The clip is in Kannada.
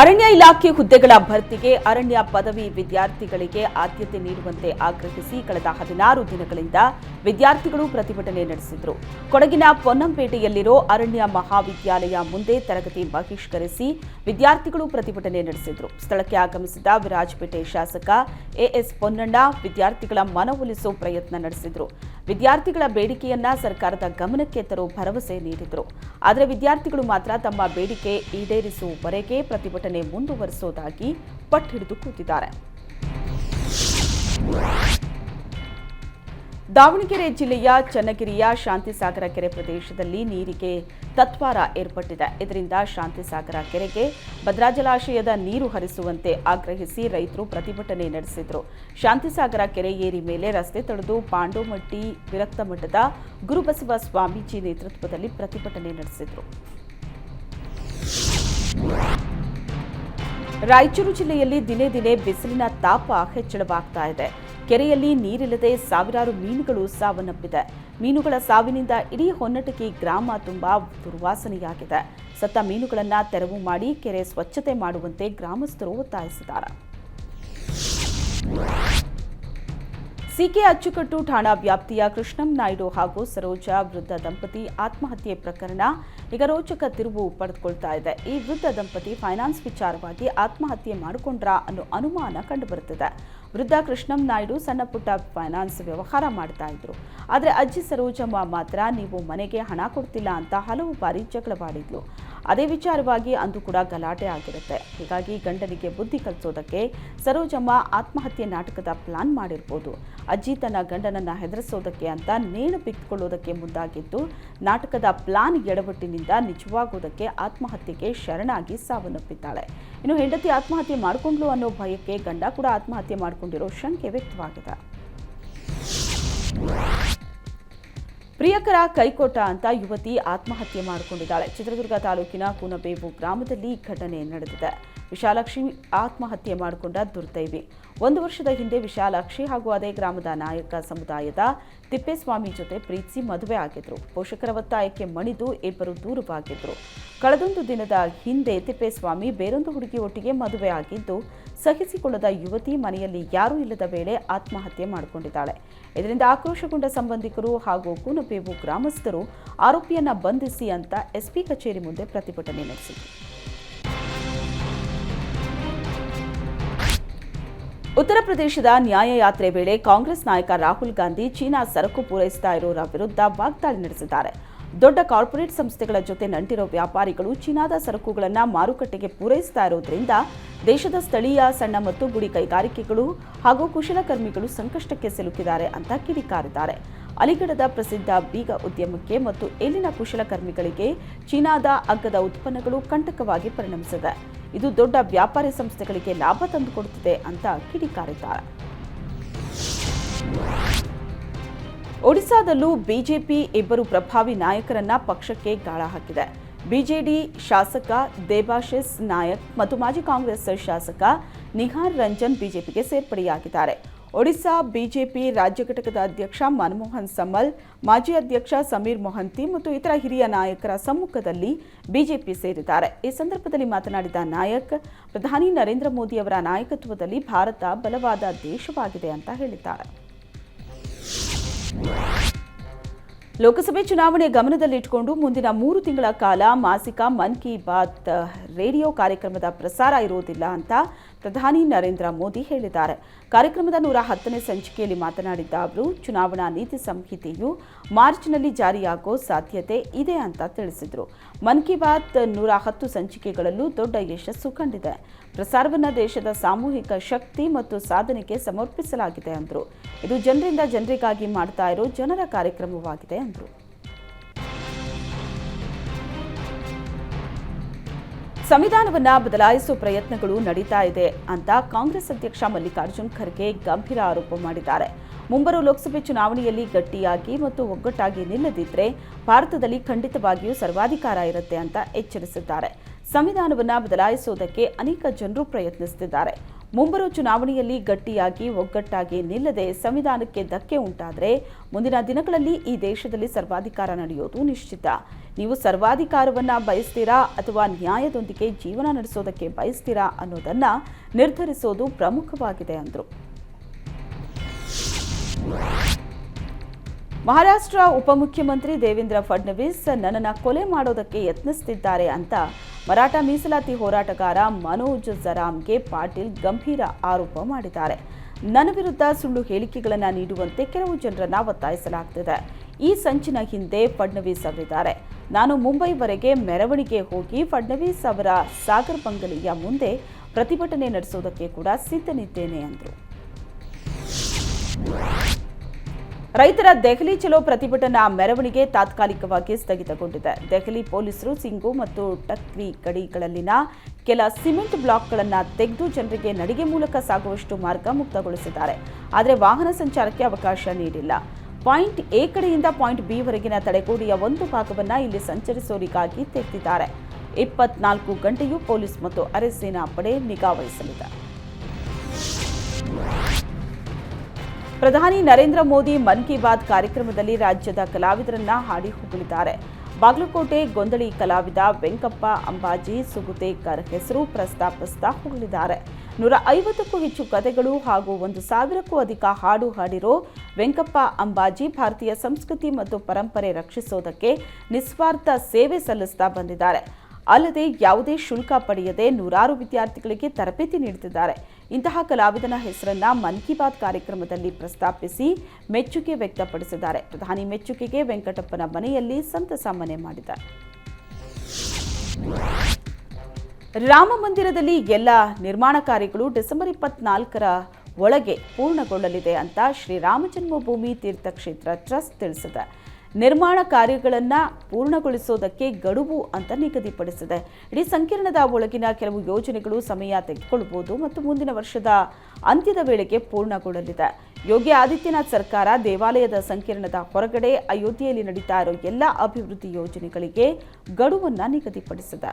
ಅರಣ್ಯ ಇಲಾಖೆ ಹುದ್ದೆಗಳ ಭರ್ತಿಗೆ ಅರಣ್ಯ ಪದವಿ ವಿದ್ಯಾರ್ಥಿಗಳಿಗೆ ಆದ್ಯತೆ ನೀಡುವಂತೆ ಆಗ್ರಹಿಸಿ ಕಳೆದ ಹದಿನಾರು ದಿನಗಳಿಂದ ವಿದ್ಯಾರ್ಥಿಗಳು ಪ್ರತಿಭಟನೆ ನಡೆಸಿದರು. ಕೊಡಗಿನ ಪೊನ್ನಂಪೇಟೆಯಲ್ಲಿರೋ ಅರಣ್ಯ ಮಹಾವಿದ್ಯಾಲಯ ಮುಂದೆ ತರಗತಿ ಬಹಿಷ್ಕರಿಸಿ ವಿದ್ಯಾರ್ಥಿಗಳು ಪ್ರತಿಭಟನೆ ನಡೆಸಿದರು. ಸ್ಥಳಕ್ಕೆ ಆಗಮಿಸಿದ ವಿರಾಜಪೇಟೆ ಶಾಸಕ ಎಎಸ್ ಪೊನ್ನಣ್ಣ ವಿದ್ಯಾರ್ಥಿಗಳ ಮನವೊಲಿಸೋ ಪ್ರಯತ್ನ ನಡೆಸಿದರು. ವಿದ್ಯಾರ್ಥಿಗಳ ಬೇಡಿಕೆಯನ್ನ ಸರ್ಕಾರದ ಗಮನಕ್ಕೆ ತರುವ ಭರವಸೆ ನೀಡಿದರು. ಆದರೆ ವಿದ್ಯಾರ್ಥಿಗಳು ಮಾತ್ರ ತಮ್ಮ ಬೇಡಿಕೆ ಈಡೇರಿಸುವವರೆಗೆ ಪ್ರತಿಭಟನೆ ಮುಂದುವರಿಸುವುದಾಗಿ ಪಟ್ಟಿಡಿದು ಕೂತಿದ್ದಾರೆ. ದಾವಣಗೆರೆ ಜಿಲ್ಲೆಯ ಚನ್ನಗಿರಿಯ ಶಾಂತಿಸಾಗರ ಕೆರೆ ಪ್ರದೇಶದಲ್ಲಿ ನೀರಿಗೆ ತತ್ವಾರ ಏರ್ಪಟ್ಟಿದೆ. ಇದರಿಂದ ಶಾಂತಿಸಾಗರ ಕೆರೆಗೆ ಭದ್ರಾ ಜಲಾಶಯದ ನೀರು ಹರಿಸುವಂತೆ ಆಗ್ರಹಿಸಿ ರೈತರು ಪ್ರತಿಭಟನೆ ನಡೆಸಿದರು. ಶಾಂತಿಸಾಗರ ಕೆರೆ ಏರಿ ಮೇಲೆ ರಸ್ತೆ ತಡೆದು ಪಾಂಡೋಮಟ್ಟಿ ವಿರಕ್ತ ಮಠದ ಗುರುಬಸವ ಸ್ವಾಮೀಜಿ ನೇತೃತ್ವದಲ್ಲಿ ಪ್ರತಿಭಟನೆ ನಡೆಸಿದರು. ರಾಯಚೂರು ಜಿಲ್ಲೆಯಲ್ಲಿ ದಿನೇ ದಿನೇ ಬಿಸಿಲಿನ ತಾಪ ಹೆಚ್ಚಳವಾಗ್ತಾ ಇದೆ. ಕೆರೆಯಲ್ಲಿ ನೀರಿಲ್ಲದೆ ಸಾವಿರಾರು ಮೀನುಗಳು ಸಾವನ್ನಪ್ಪಿದೆ. ಮೀನುಗಳ ಸಾವಿನಿಂದ ಇಡೀ ಹೊನ್ನಟಕಿ ಗ್ರಾಮ ತುಂಬಾ ದುರ್ವಾಸನೆಯಾಗಿದೆ. ಸತ್ತ ಮೀನುಗಳನ್ನು ತೆರವು ಮಾಡಿ ಕೆರೆ ಸ್ವಚ್ಛತೆ ಮಾಡುವಂತೆ ಗ್ರಾಮಸ್ಥರು ಒತ್ತಾಯಿಸಿದ್ದಾರೆ. ಸಿಕೆ ಅಚ್ಚುಕಟ್ಟು ಠಾಣಾ ವ್ಯಾಪ್ತಿಯ ಕೃಷ್ಣಂ ನಾಯ್ಡು ಹಾಗೂ ಸರೋಜಾ ವೃದ್ಧ ದಂಪತಿ ಆತ್ಮಹತ್ಯೆ ಪ್ರಕರಣ ಈಗ ರೋಚಕ ತಿರುವು ಪಡೆದುಕೊಳ್ತಾ ಇದೆ. ಈ ವೃದ್ಧ ದಂಪತಿ ಫೈನಾನ್ಸ್ ವಿಚಾರವಾಗಿ ಆತ್ಮಹತ್ಯೆ ಮಾಡಿಕೊಂಡ್ರಾ ಅನ್ನೋ ಅನುಮಾನ ಕಂಡುಬರುತ್ತಿದೆ. ವೃದ್ಧ ಕೃಷ್ಣಂ ನಾಯ್ಡು ಸಣ್ಣ ಪುಟ್ಟ ಫೈನಾನ್ಸ್ ವ್ಯವಹಾರ ಮಾಡ್ತಾ ಇದ್ರು. ಆದರೆ ಅಜ್ಜಿ ಸರೋಜಮ್ಮ ಮಾತ್ರ ನೀವು ಮನೆಗೆ ಹಣ ಕೊಡ್ತಿಲ್ಲ ಅಂತ ಹಲವು ಬಾರಿ ಜಗಳವಾಡಿದ್ಲು. ಅದೇ ವಿಚಾರವಾಗಿ ಅಂದು ಕೂಡ ಗಲಾಟೆ ಆಗಿರುತ್ತೆ. ಹೀಗಾಗಿ ಗಂಡನಿಗೆ ಬುದ್ಧಿ ಕಲಿಸೋದಕ್ಕೆ ಸರೋಜಮ್ಮ ಆತ್ಮಹತ್ಯೆ ನಾಟಕದ ಪ್ಲಾನ್ ಮಾಡಿರ್ಬೋದು. ಅಜ್ಜಿ ತನ್ನ ಗಂಡನನ್ನು ಹೆದರಿಸೋದಕ್ಕೆ ಅಂತ ನೇಣು ಬಿತ್ತುಕೊಳ್ಳೋದಕ್ಕೆ ಮುಂದಾಗಿದ್ದು, ನಾಟಕದ ಪ್ಲಾನ್ ಎಡವಟ್ಟಿನಿಂದ ನಿಜವಾಗೋದಕ್ಕೆ ಆತ್ಮಹತ್ಯೆಗೆ ಶರಣಾಗಿ ಸಾವನ್ನಪ್ಪಿದ್ದಾಳೆ. ಇನ್ನು ಹೆಂಡತಿ ಆತ್ಮಹತ್ಯೆ ಮಾಡಿಕೊಂಡ್ಲು ಅನ್ನೋ ಭಯಕ್ಕೆ ಗಂಡ ಕೂಡ ಆತ್ಮಹತ್ಯೆ ಮಾಡಿಕೊಂಡಿರೋ ಶಂಕೆ ವ್ಯಕ್ತವಾಗಿದೆ. ಪ್ರಿಯಕರ ಕೈಕೊಟ್ಟ ಅಂತ ಯುವತಿ ಆತ್ಮಹತ್ಯೆ ಮಾಡಿಕೊಂಡಿದ್ದಾಳೆ. ಚಿತ್ರದುರ್ಗ ತಾಲೂಕಿನ ಕೂನಬೇವು ಗ್ರಾಮದಲ್ಲಿ ಘಟನೆ ನಡೆದಿದೆ. ವಿಶಾಲಾಕ್ಷಿ ಆತ್ಮಹತ್ಯೆ ಮಾಡಿಕೊಂಡ ದುರ್ದೈವಿ. ಒಂದು ವರ್ಷದ ಹಿಂದೆ ವಿಶಾಲಾಕ್ಷಿ ಹಾಗೂ ಅದೇ ಗ್ರಾಮದ ನಾಯಕ ಸಮುದಾಯದ ತಿಪ್ಪೇಸ್ವಾಮಿ ಜೊತೆ ಪ್ರೀತಿಸಿ ಮದುವೆ ಆಗಿದ್ರು. ಪೋಷಕರ ಒತ್ತಾಯಕ್ಕೆ ಮಣಿದು ಇಬ್ಬರು ದೂರವಾಗಿದ್ರು. ಕಳೆದೊಂದು ದಿನದ ಹಿಂದೆ ತಿಪ್ಪೇಸ್ವಾಮಿ ಬೇರೊಂದು ಹುಡುಗಿ ಒಟ್ಟಿಗೆ ಮದುವೆ ಆಗಿದ್ದು, ಸಹಿಸಿಕೊಳ್ಳದ ಯುವತಿ ಮನೆಯಲ್ಲಿ ಯಾರೂ ಇಲ್ಲದ ವೇಳೆ ಆತ್ಮಹತ್ಯೆ ಮಾಡಿಕೊಂಡಿದ್ದಾಳೆ. ಇದರಿಂದ ಆಕ್ರೋಶಗೊಂಡ ಸಂಬಂಧಿಕರು ಹಾಗೂ ಕೂನಬೇವು ಗ್ರಾಮಸ್ಥರು ಆರೋಪಿಯನ್ನ ಬಂಧಿಸಿ ಅಂತ ಎಸ್ಪಿ ಕಚೇರಿ ಮುಂದೆ ಪ್ರತಿಭಟನೆ ನಡೆಸಿದರು. ಉತ್ತರ ಪ್ರದೇಶದ ನ್ಯಾಯಯಾತ್ರೆ ವೇಳೆ ಕಾಂಗ್ರೆಸ್ ನಾಯಕ ರಾಹುಲ್ ಗಾಂಧಿ ಚೀನಾ ಸರಕು ಪೂರೈಸ್ತಾ ಇರೋರ ವಿರುದ್ಧ ವಾಗ್ದಾಳಿ ನಡೆಸಿದ್ದಾರೆ. ದೊಡ್ಡ ಕಾರ್ಪೊರೇಟ್ ಸಂಸ್ಥೆಗಳ ಜೊತೆ ನಂಟಿರೋ ವ್ಯಾಪಾರಿಗಳು ಚೀನಾದ ಸರಕುಗಳನ್ನು ಮಾರುಕಟ್ಟೆಗೆ ಪೂರೈಸ್ತಾ ಇರೋದ್ರಿಂದ ದೇಶದ ಸ್ಥಳೀಯ, ಸಣ್ಣ ಮತ್ತು ಗುಡಿ ಕೈಗಾರಿಕೆಗಳು ಹಾಗೂ ಕುಶಲಕರ್ಮಿಗಳು ಸಂಕಷ್ಟಕ್ಕೆ ಸಿಲುಕಿದ್ದಾರೆ ಅಂತ ಕಿಡಿಕಾರಿದ್ದಾರೆ. ಅಲಿಗಢದ ಪ್ರಸಿದ್ಧ ಬೀಗ ಉದ್ಯಮಕ್ಕೆ ಮತ್ತು ಇಲ್ಲಿನ ಕುಶಲಕರ್ಮಿಗಳಿಗೆ ಚೀನಾದ ಅಗ್ಗದ ಉತ್ಪನ್ನಗಳು ಕಂಟಕವಾಗಿ ಪರಿಣಮಿಸಿದೆ. ಇದು ದೊಡ್ಡ ವ್ಯಾಪಾರಿ ಸಂಸ್ಥೆಗಳಿಗೆ ಲಾಭ ತಂದುಕೊಡುತ್ತಿದೆ ಅಂತ ಕಿಡಿಕಾರಿದ್ದಾರೆ. ಒಡಿಶಾದಲ್ಲೂ ಬಿಜೆಪಿ ಇಬ್ಬರು ಪ್ರಭಾವಿ ನಾಯಕರನ್ನ ಪಕ್ಷಕ್ಕೆ ಗಾಳ ಹಾಕಿದೆ. ಬಿಜೆಡಿ ಶಾಸಕ ದೇಬಾಶಿಸ್ ನಾಯಕ್ ಮತ್ತು ಮಾಜಿ ಕಾಂಗ್ರೆಸ್ ಶಾಸಕ ನಿಹಾರ್ ರಂಜನ್ ಬಿಜೆಪಿಗೆ ಸೇರ್ಪಡೆಯಾಗಿದ್ದಾರೆ. ಒಡಿಶಾ ಬಿಜೆಪಿ ರಾಜ್ಯ ಘಟಕದ ಅಧ್ಯಕ್ಷ ಮನಮೋಹನ್ ಸಮಲ್ ಮಾಜಿ ಅಧ್ಯಕ್ಷ ಸಮೀರ್ ಮೊಹಂತಿ ಮತ್ತು ಇತರ ಹಿರಿಯ ನಾಯಕರ ಸಮ್ಮುಖದಲ್ಲಿ ಬಿಜೆಪಿ ಸೇರಿದ್ದಾರೆ. ಈ ಸಂದರ್ಭದಲ್ಲಿ ಮಾತನಾಡಿದ ನಾಯಕ್, ಪ್ರಧಾನಿ ನರೇಂದ್ರ ಮೋದಿ ಅವರ ನಾಯಕತ್ವದಲ್ಲಿ ಭಾರತ ಬಲವಾದ ದೇಶವಾಗಿದೆ ಅಂತ ಹೇಳಿದ್ದಾರೆ. ಲೋಕಸಭೆ ಚುನಾವಣೆ ಗಮನದಲ್ಲಿಟ್ಟುಕೊಂಡು ಮುಂದಿನ ಮೂರು ತಿಂಗಳ ಕಾಲ ಮಾಸಿಕ ಮನ್ ಕಿ ಬಾತ್ ರೇಡಿಯೋ ಕಾರ್ಯಕ್ರಮದ ಪ್ರಸಾರ ಇರುವುದಿಲ್ಲ ಅಂತ ಪ್ರಧಾನಿ ನರೇಂದ್ರ ಮೋದಿ ಹೇಳಿದ್ದಾರೆ. ಕಾರ್ಯಕ್ರಮದ ನೂರ ಹತ್ತನೇ ಸಂಚಿಕೆಯಲ್ಲಿ ಮಾತನಾಡಿದ್ದ ಅವರು, ಚುನಾವಣಾ ನೀತಿ ಸಂಹಿತೆಯು ಮಾರ್ಚ್ನಲ್ಲಿ ಜಾರಿಯಾಗೋ ಸಾಧ್ಯತೆ ಇದೆ ಅಂತ ತಿಳಿಸಿದರು. ಮನ್ ಕಿ ಬಾತ್ ನೂರ ಹತ್ತು ಸಂಚಿಕೆಗಳಲ್ಲೂ ದೊಡ್ಡ ಯಶಸ್ಸು ಕಂಡಿದೆ. ಪ್ರಸಾರವನ್ನು ದೇಶದ ಸಾಮೂಹಿಕ ಶಕ್ತಿ ಮತ್ತು ಸಾಧನೆಗೆ ಸಮರ್ಪಿಸಲಾಗಿದೆ ಅಂದರು. ಇದು ಜನರಿಂದ ಜನರಿಗಾಗಿ ಮಾಡ್ತಾ ಇರೋ ಜನರ ಕಾರ್ಯಕ್ರಮವಾಗಿದೆ ಅಂದರು. ಸಂವಿಧಾನವನ್ನ ಬದಲಾಯಿಸುವ ಪ್ರಯತ್ನಗಳು ನಡೀತಾ ಇದೆ ಅಂತ ಕಾಂಗ್ರೆಸ್ ಅಧ್ಯಕ್ಷ ಮಲ್ಲಿಕಾರ್ಜುನ್ ಖರ್ಗೆ ಗಂಭೀರ ಆರೋಪ ಮಾಡಿದ್ದಾರೆ. ಮುಂಬರುವ ಲೋಕಸಭೆ ಚುನಾವಣೆಯಲ್ಲಿ ಗಟ್ಟಿಯಾಗಿ ಮತ್ತು ಒಗ್ಗಟ್ಟಾಗಿ ನಿಲ್ಲದಿದ್ದರೆ ಭಾರತದಲ್ಲಿ ಖಂಡಿತವಾಗಿಯೂ ಸರ್ವಾಧಿಕಾರ ಇರುತ್ತೆ ಅಂತ ಎಚ್ಚರಿಸಿದ್ದಾರೆ. ಸಂವಿಧಾನವನ್ನ ಬದಲಾಯಿಸುವುದಕ್ಕೆ ಅನೇಕ ಜನರು ಪ್ರಯತ್ನಿಸುತ್ತಿದ್ದಾರೆ ಮುಂಬರುವ ಚುನಾವಣೆಯಲ್ಲಿ ಗಟ್ಟಿಯಾಗಿ ಒಗ್ಗಟ್ಟಾಗಿ ನಿಲ್ಲದೆ ಸಂವಿಧಾನಕ್ಕೆ ಧಕ್ಕೆ ಉಂಟಾದರೆ ಮುಂದಿನ ದಿನಗಳಲ್ಲಿ ಈ ದೇಶದಲ್ಲಿ ಸರ್ವಾಧಿಕಾರ ನಡೆಯೋದು ನಿಶ್ಚಿತ. ನೀವು ಸರ್ವಾಧಿಕಾರವನ್ನ ಬಯಸ್ತೀರಾ ಅಥವಾ ನ್ಯಾಯದೊಂದಿಗೆ ಜೀವನ ನಡೆಸೋದಕ್ಕೆ ಬಯಸ್ತೀರಾ ಅನ್ನೋದನ್ನು ನಿರ್ಧರಿಸೋದು ಪ್ರಮುಖವಾಗಿದೆ ಅಂದರು. ಮಹಾರಾಷ್ಟ್ರ ಉಪಮುಖ್ಯಮಂತ್ರಿ ದೇವೇಂದ್ರ ಫಡ್ನವೀಸ್ ನನ್ನನ್ನು ಕೊಲೆ ಮಾಡೋದಕ್ಕೆ ಯತ್ನಿಸುತ್ತಿದ್ದಾರೆ ಅಂತ ಮರಾಠ ಮೀಸಲಾತಿ ಹೋರಾಟಗಾರ ಮನೋಜ್ ಜರಾಮ್ಗೆ ಪಾಟೀಲ್ ಗಂಭೀರ ಆರೋಪ ಮಾಡಿದ್ದಾರೆ. ನನ್ನ ವಿರುದ್ಧ ಸುಳ್ಳು ಹೇಳಿಕೆಗಳನ್ನು ನೀಡುವಂತೆ ಕೆಲವು ಜನರನ್ನು ಒತ್ತಾಯಿಸಲಾಗ್ತಿದೆ. ಈ ಸಂಚಿನ ಹಿಂದೆ ಫಡ್ನವೀಸ್ ಅವರಿದ್ದಾರೆ. ನಾನು ಮುಂಬೈವರೆಗೆ ಮೆರವಣಿಗೆ ಹೋಗಿ ಫಡ್ನವೀಸ್ ಅವರ ಸಾಗರ್ ಬಂಗಲೆಯ ಮುಂದೆ ಪ್ರತಿಭಟನೆ ನಡೆಸೋದಕ್ಕೆ ಕೂಡ ಸಿದ್ಧನಿದ್ದೇನೆ ಎಂದರು ರೈತರ ದೆಹಲಿ ಚಲೋ ಪ್ರತಿಭಟನಾ ಮೆರವಣಿಗೆ ತಾತ್ಕಾಲಿಕವಾಗಿ ಸ್ಥಗಿತಗೊಂಡಿದೆ. ದೆಹಲಿ ಪೊಲೀಸರು ಸಿಂಗು ಮತ್ತು ಟಕ್ವಿ ಗಡಿಗಳಲ್ಲಿನ ಕೆಲ ಸಿಮೆಂಟ್ ಬ್ಲಾಕ್ಗಳನ್ನು ತೆಗೆದು ಜನರಿಗೆ ನಡಿಗೆ ಮೂಲಕ ಸಾಗುವಷ್ಟು ಮಾರ್ಗ ಮುಕ್ತಗೊಳಿಸಿದ್ದಾರೆ. ಆದರೆ ವಾಹನ ಸಂಚಾರಕ್ಕೆ ಅವಕಾಶ ನೀಡಿಲ್ಲ. ಪಾಯಿಂಟ್ ಎ ಕಡೆಯಿಂದ ಪಾಯಿಂಟ್ ಬಿ ವರೆಗಿನ ತಡೆಗೋಡೆಯ ಒಂದು ಭಾಗವನ್ನು ಇಲ್ಲಿ ಸಂಚರಿಸೋರಿಗಾಗಿ ತೆಗೆದಿದ್ದಾರೆ. ಇಪ್ಪತ್ನಾಲ್ಕು ಗಂಟೆಯೂ ಪೊಲೀಸ್ ಮತ್ತು ಅರೆಸೇನಾ ಪಡೆ ನಿಗಾ ವಹಿಸಲಿದೆ. ಪ್ರಧಾನಿ ನರೇಂದ್ರ ಮೋದಿ ಮನ್ ಕಿ ಬಾತ್ ಕಾರ್ಯಕ್ರಮದಲ್ಲಿ ರಾಜ್ಯದ ಕಲಾವಿದರನ್ನ ಹಾಡಿ ಹೊಗಳಿದ್ದಾರೆ. ಬಾಗಲಕೋಟೆ ಗೊಂದಳಿ ಕಲಾವಿದ ವೆಂಕಪ್ಪ ಅಂಬಾಜಿ ಸುಗುತೇಕರ್ ಹೆಸರು ಪ್ರಸ್ತಾಪಿಸ್ತಾ ಹೊಗಳಿದ್ದಾರೆ. ನೂರ ಐವತ್ತಕ್ಕೂ ಹೆಚ್ಚು ಕಥೆಗಳು ಹಾಗೂ ಒಂದು ಸಾವಿರಕ್ಕೂ ಅಧಿಕ ಹಾಡು ಹಾಡಿರೋ ವೆಂಕಪ್ಪ ಅಂಬಾಜಿ ಭಾರತೀಯ ಸಂಸ್ಕೃತಿ ಮತ್ತು ಪರಂಪರೆ ರಕ್ಷಿಸೋದಕ್ಕೆ ನಿಸ್ವಾರ್ಥ ಸೇವೆ ಸಲ್ಲಿಸ್ತಾ ಬಂದಿದ್ದಾರೆ. ಅಲ್ಲದೆ ಯಾವುದೇ ಶುಲ್ಕ ಪಡೆಯದೆ ನೂರಾರು ವಿದ್ಯಾರ್ಥಿಗಳಿಗೆ ತರಬೇತಿ ನೀಡುತ್ತಿದ್ದಾರೆ. ಇಂತಹ ಕಲಾವಿದನ ಹೆಸರನ್ನ ಮನ್ ಕಿ ಬಾತ್ ಕಾರ್ಯಕ್ರಮದಲ್ಲಿ ಪ್ರಸ್ತಾಪಿಸಿ ಮೆಚ್ಚುಗೆ ವ್ಯಕ್ತಪಡಿಸಿದ್ದಾರೆ. ಪ್ರಧಾನಿ ಮೆಚ್ಚುಗೆಗೆ ವೆಂಕಟಪ್ಪನ ಮನೆಯಲ್ಲಿ ಸಂತಸ ಮನೆ ಮಾಡಿದ್ದಾರೆ. ರಾಮ ಮಂದಿರದಲ್ಲಿ ಎಲ್ಲ ನಿರ್ಮಾಣ ಕಾರ್ಯಗಳು ಡಿಸೆಂಬರ್ ಇಪ್ಪತ್ನಾಲ್ಕರ ಒಳಗೆ ಪೂರ್ಣಗೊಳ್ಳಲಿದೆ ಅಂತ ಶ್ರೀ ರಾಮ ಜನ್ಮಭೂಮಿ ತೀರ್ಥಕ್ಷೇತ್ರ ಟ್ರಸ್ಟ್ ತಿಳಿಸಿದೆ. ನಿರ್ಮಾಣ ಕಾರ್ಯಗಳನ್ನು ಪೂರ್ಣಗೊಳಿಸೋದಕ್ಕೆ ಗಡುವು ಅಂತ ನಿಗದಿಪಡಿಸಿದೆ. ಇಡೀ ಸಂಕೀರ್ಣದ ಒಳಗಿನ ಕೆಲವು ಯೋಜನೆಗಳು ಸಮಯ ತೆಗೆದುಕೊಳ್ಳಬಹುದು ಮತ್ತು ಮುಂದಿನ ವರ್ಷದ ಅಂತ್ಯದ ವೇಳೆಗೆ ಪೂರ್ಣಗೊಳ್ಳಲಿದೆ. ಯೋಗಿ ಆದಿತ್ಯನಾಥ್ ಸರ್ಕಾರ ದೇವಾಲಯದ ಸಂಕೀರ್ಣದ ಹೊರಗಡೆ ಅಯೋಧ್ಯೆಯಲ್ಲಿ ನಡೀತಾ ಇರೋ ಎಲ್ಲ ಅಭಿವೃದ್ಧಿ ಯೋಜನೆಗಳಿಗೆ ಗಡುವನ್ನು ನಿಗದಿಪಡಿಸಿದೆ.